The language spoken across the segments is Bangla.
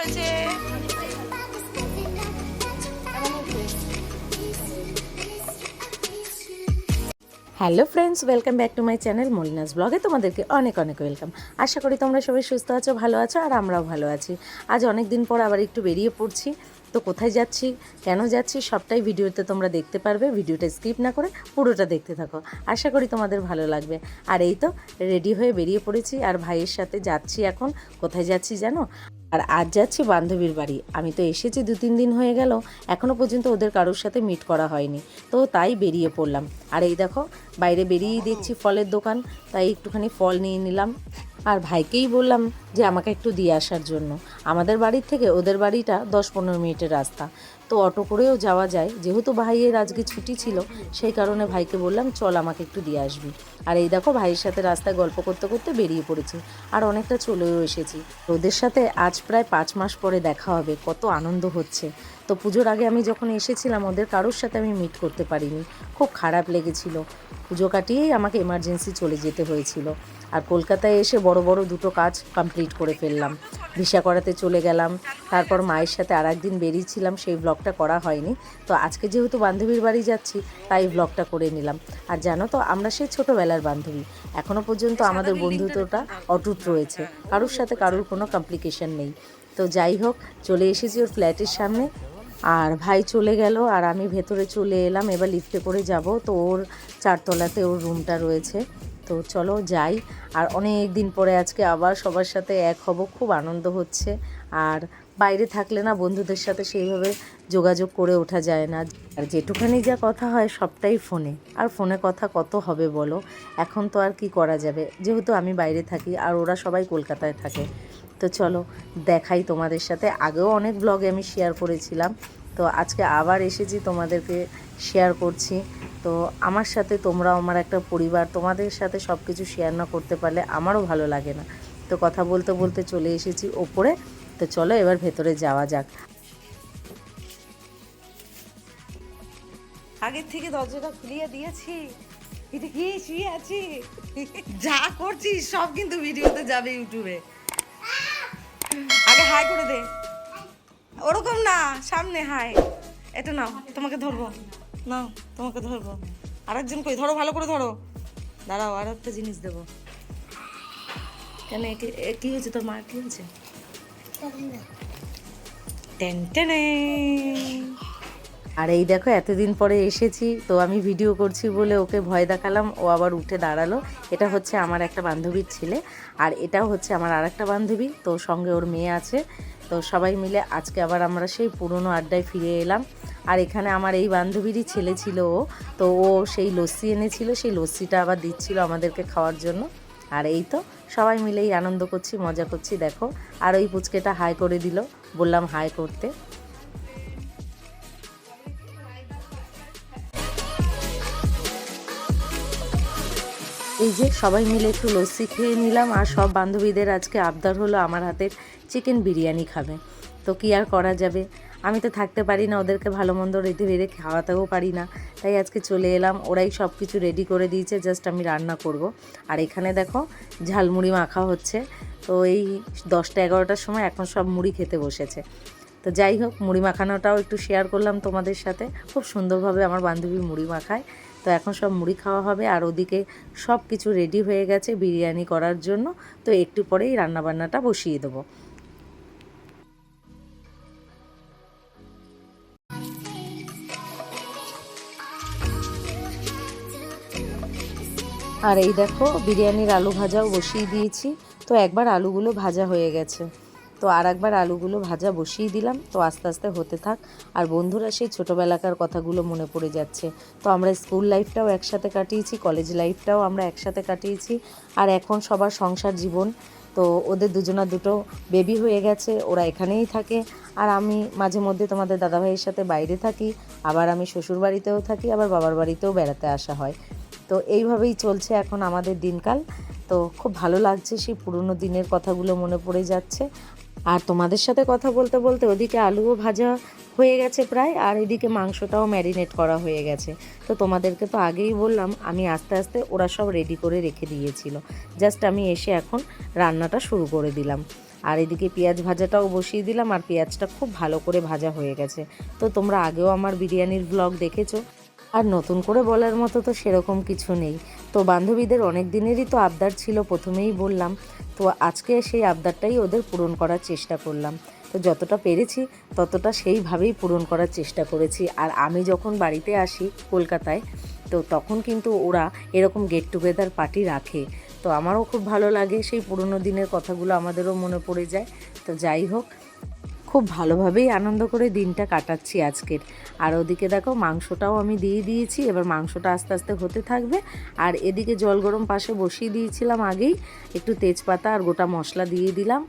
হয়েছে hello friends welcome back to my channel Molina's ব্লগে তোমাদেরকে অনেক অনেক ওয়েলকাম আশা করি তোমরা সবাই সুস্থ আছো, ভালো আছো, আর আমরাও ভালো আছি। আজ অনেক দিন পর আবার একটু বেরিয়ে পড়ছি। তো কোথায় যাচ্ছি, কেন যাচ্ছি, সবটাই ভিডিওতে তোমরা দেখতে পারবে। ভিডিওটা স্কিপ না করে পুরোটা দেখতে থাকো। আশা করি তোমাদের ভালো লাগবে। আর এই তো রেডি হয়ে বেরিয়ে পড়েছি। আর ভাইয়ের সাথে যাচ্ছি এখন। কোথায় যাচ্ছি জানো? আর আজ যাচ্ছি বান্ধবীর বাড়ি। আমি তো এসেছি দু তিন দিন হয়ে গেল এখনও পর্যন্ত ওদের কারোর সাথে মিট করা হয়নি। তো তাই বেরিয়ে পড়লাম। আর এই দেখো, বাইরে বেরিয়েই দেখছি ফলের দোকান, তাই একটুখানি ফল নিয়ে নিলাম। আর ভাইকেই বললাম যে আমাকে একটু দিয়ে আসার জন্য। আমাদের বাড়ির থেকে ওদের বাড়িটা দশ পনেরো মিনিটের রাস্তা। তো অটো করেও যাওয়া যায়। যেহেতু ভাইয়ের আজকে ছুটি ছিল, সেই কারণে ভাইকে বললাম, চল আমাকে একটু দিয়ে আসবি। আর এই দেখো ভাইয়ের সাথে রাস্তায় গল্প করতে করতে বেরিয়ে পড়েছি। আর অনেকটা চলেও এসেছি। ওদের সাথে আজ প্রায় পাঁচ মাস পরে দেখা হবে। কত আনন্দ হচ্ছে। তো পুজোর আগে আমি যখন এসেছিলাম, ওদের কারোর সাথে আমি মিট করতে পারিনি। খুব খারাপ লেগেছিল। পুজো কাটিয়েই আমাকে এমার্জেন্সি চলে যেতে হয়েছিল। আর কলকাতায় এসে বড় বড় দুটো কাজ কমপ্লিট করে ফেললাম। ভিসা করাতে চলে গেলাম। তারপর মায়ের সাথে আর একদিন বেরিয়েছিলাম সেই ব্লগটা করা হয়নি। তো আজকে যেহেতু বান্ধবীর বাড়ি যাচ্ছি তাই ব্লগটা করে নিলাম। আর জানো তো আমরা সেই ছোটোবেলার বান্ধবী। এখনও পর্যন্ত আমাদের বন্ধুত্বটা অটুট রয়েছে। কারোর সাথে কারোর কোনো কমপ্লিকেশন নেই। তো যাই হোক চলে এসেছি ওর ফ্ল্যাটের সামনে। আর ভাই চলে গেল আর আমি ভেতরে চলে এলাম, এবার লিফটে করে যাব। তো ওর চারতলাতে ওর রুমটা রয়েছে। তো চলো যাই। আর অনেক দিন পরে আজকে আবার সবার সাথে এক হব, খুব আনন্দ হচ্ছে। আর বাইরে থাকলে না বন্ধুদের সাথে সেইভাবে যোগাযোগ করে ওঠা যায় না। আর যেটুখানি যা কথা হয় সবটাই ফোনে। আর ফোনে কথা কত হবে বলো? এখন তো আর কি করা যাবে? যেহেতু আমি বাইরে থাকি আর ওরা সবাই কলকাতায় থাকে। তো চলো, দেখাই তোমাদের সাথে। আগেও অনেক ব্লগে আমি শেয়ার করেছিলাম। তো আজকে আবার এসেছি তোমাদেরকে শেয়ার করছি। তো আমার সাথে তোমরাও, আমার একটা পরিবার, তোমাদের সাথে সব কিছু শেয়ার না করতে পারলে আমারও ভালো লাগে না। তো কথা বলতে বলতে চলে এসেছি ওপরে। তো চলো এবার ভেতরে যাওয়া যাক। আগের থেকে দরজাটা খুলিয়ে দিয়েছি। এটা কি শুয়ে আছি। যা করছিস, সব কিন্তু ভিডিওতে যাবে ইউটিউবে। আগে হাই করে দে। ওরকম না সামনে হাই। এটা নাও তোমাকে ধরবো। নাও তোমাকে ধরবো। আরেকজন কই? ধরো ভালো করে ধরো। দাঁড়াও আর একটা জিনিস দেবো। কেন কি হয়েছে তোর মার কি হয়েছে? টেন টেনে। আর এই দেখো, এতদিন পরে এসেছি, তো আমি ভিডিও করছি বলে ওকে ভয় দেখালাম, ও আবার উঠে দাঁড়াল। এটা হচ্ছে আমার একটা বান্ধবীর ছেলে, আর এটাও হচ্ছে আমার আর একটা বান্ধবী, তো সঙ্গে ওর মেয়ে আছে। তো সবাই মিলে আজকে আবার আমরা সেই পুরনো আড্ডায় ফিরে এলাম। আর এখানে আমার এই বান্ধবীরই ছেলে ছিল ও, তো ও সেই লস্যি এনেছিল, সেই লস্যিটা আবার দিচ্ছিল আমাদেরকে খাওয়ার জন্য। আর এই তো, সবাই মিলেই আনন্দ করছি, মজা করছি, দেখো। আর ওই পুচকেটা হাই করে দিল, বললাম হাই করতে। এই যে সবাই মিলে একটু লস্যি খেয়ে নিলাম আর সব বান্ধবীদের আজকে আবদার হলো আমার হাতের চিকেন বিরিয়ানি খাবে। তো কি আর করা যাবে? আমি তো থাকতে পারি না, ওদেরকে ভালো মন্দ রেডি বেড়ে খাওয়াতেও পারি না। তাই আজকে চলে এলাম, ওরাই সব কিছু রেডি করে দিয়েছে জাস্ট আমি রান্না করব। আর এখানে দেখো, ঝালমুড়ি মাখা হচ্ছে। তো এই দশটা এগারোটার সময় এখন সব মুড়ি খেতে বসেছে। তো যাই হোক, মুড়ি মাখানোটাও একটু শেয়ার করলাম তোমাদের সাথে। খুব সুন্দরভাবে আমার বান্ধবী মুড়ি মাখায়। তো এখন সব মুড়ি খাওয়া হবে আর ওদিকে সব কিছু রেডি হয়ে গেছে বিরিয়ানি করার জন্য। তো একটু পরেই রান্নাবান্নাটা বসিয়ে দেবো। আর এই দেখো, বিরিয়ানির আলু ভাজাও বসিয়ে দিয়েছি। তো একবার আলুগুলো ভাজা হয়ে গেছে। তো আর একবার আলুগুলো ভাজা বসিয়ে দিলাম। তো আস্তে আস্তে হতে থাক। আর বন্ধুরা, সেই ছোটোবেলাকার কথাগুলো মনে পড়ে যাচ্ছে। তো আমরা স্কুল লাইফটাও একসাথে কাটিয়েছি, কলেজ লাইফটাও আমরা একসাথে কাটিয়েছি। আর এখন সবার সংসার জীবন। তো ওদের দুজনা দুটো বেবি হয়ে গেছে, ওরা এখানেই থাকে। আর আমি মাঝে মধ্যে তোমাদের দাদাভাইয়ের সাথে বাইরে থাকি। আবার আমি শ্বশুর বাড়িতেও থাকি, আবার বাবার বাড়িতেও বেড়াতে আসা হয়। তো এইভাবেই চলছে এখন আমাদের দিনকাল। তো খুব ভালো লাগছে সেই পুরনো দিনের কথাগুলো মনে পড়ে যাচ্ছে। আর তোমাদের সাথে কথা বলতে বলতে ওদিকে আলুও ভাজা হয়ে গেছে প্রায়, আর এদিকে মাংসটাও ম্যারিনেট করা হয়ে গেছে। তো তোমাদেরকে তো আগেই বললাম, আমি আস্তে আস্তে ওরা সব রেডি করে রেখে দিয়েছিল। জাস্ট আমি এসে এখন রান্নাটা শুরু করে দিলাম। আর এদিকে পেঁয়াজ ভাজাটাও বসিয়ে দিলাম, আর পেঁয়াজটা খুব ভালো করে ভাজা হয়ে গেছে। তো তোমরা আগেও আমার বিরিয়ানির ব্লগ দেখেছ। আর নতুন করে বলার মতো তো সেরকম কিছু নেই। তো বান্ধবীদের অনেক দিনেরই তো আবদার ছিল, প্রথমেই বললাম। তো আজকে সেই আবদারটাই ওদের পূরণ করার চেষ্টা করলাম। তো যতটা পেরেছি, ততটা সেইভাবেই পূরণ করার চেষ্টা করেছি। আর আমি যখন বাড়িতে আসি কলকাতায়, তো তখন কিন্তু ওরা এরকম গেট টুগেদার পার্টি রাখে। তো আমারও খুব ভালো লাগে সেই পুরনো দিনের কথাগুলো, আমাদেরও মনে পড়ে যায়। তো যাই হোক খুব ভালোভাবেই আনন্দ করে দিনটা কাটাচ্ছি আজকের। আর ওদিকে দেখো, মাংসটাও আমি দিয়ে দিয়েছি, এবার মাংসটা আস্তে আস্তে হতে থাকবে। আর এদিকে জল গরম পাশে বসিয়ে দিয়েছিলাম আগেই, একটু তেজপাতা আর গোটা মশলা দিয়ে দিলাম।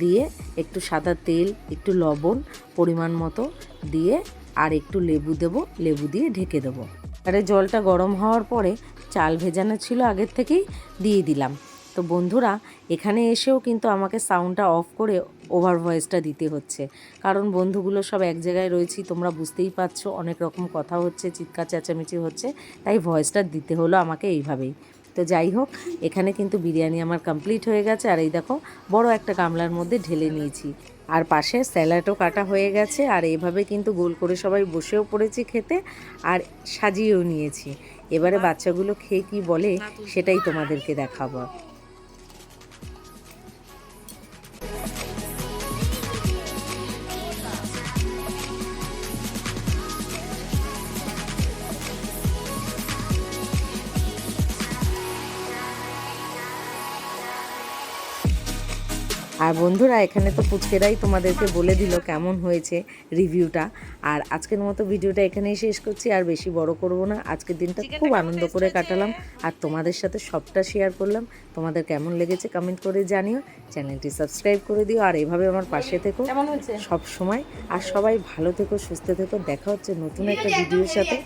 দিয়ে একটু সাদা তেল, একটু লবণ পরিমাণ মতো দিয়ে আর একটু লেবু দেবো, লেবু দিয়ে ঢেকে দেবো। আরে জলটা গরম হওয়ার পরে চাল ভেজানো ছিল আগের থেকেই, দিয়ে দিলাম। তো বন্ধুরা, এখানে এসেও কিন্তু আমাকে সাউন্ডটা অফ করে ওভার ভয়েসটা দিতে হচ্ছে। কারণ বন্ধুগুলো সব এক জায়গায় রয়েছি, তোমরা বুঝতেই পারছ, অনেক রকম কথা হচ্ছে, চিৎকার চেঁচামেচি হচ্ছে, তাই ভয়েসটা দিতে হলো আমাকে এইভাবেই। তো যাই হোক, এখানে কিন্তু বিরিয়ানি আমার কমপ্লিট হয়ে গেছে, আর এই দেখো, বড় একটা গামলার মধ্যে ঢেলে নিয়েছি। আর পাশে স্যালাডও কাটা হয়ে গেছে, আর এভাবে কিন্তু গোল করে সবাই বসেও পড়েছি খেতে, আর সাজিয়েও নিয়েছি। এবারে বাচ্চাগুলো খেয়ে কি বলে, সেটাই তোমাদেরকে দেখাবো। আর বন্ধুরা এখানে তো পুচকেরাই তোমাদেরকে বলে দিল কেমন হয়েছে রিভিউটা। আর আজকের মতো ভিডিওটা এখানেই শেষ করছি আর বেশি বড় করব না। আজকের দিনটা খুব আনন্দ করে কাটালাম আর তোমাদের সাথে সবটা শেয়ার করলাম। তোমাদের কেমন লেগেছে কমেন্ট করে জানিও। চ্যানেলটি সাবস্ক্রাইব করে দিও আর এভাবে আমার পাশে থেকো। সব সময় আর সবাই ভালো থেকো সুস্থ থেকো। দেখা হচ্ছে নতুন একটা ভিডিওর সাথে।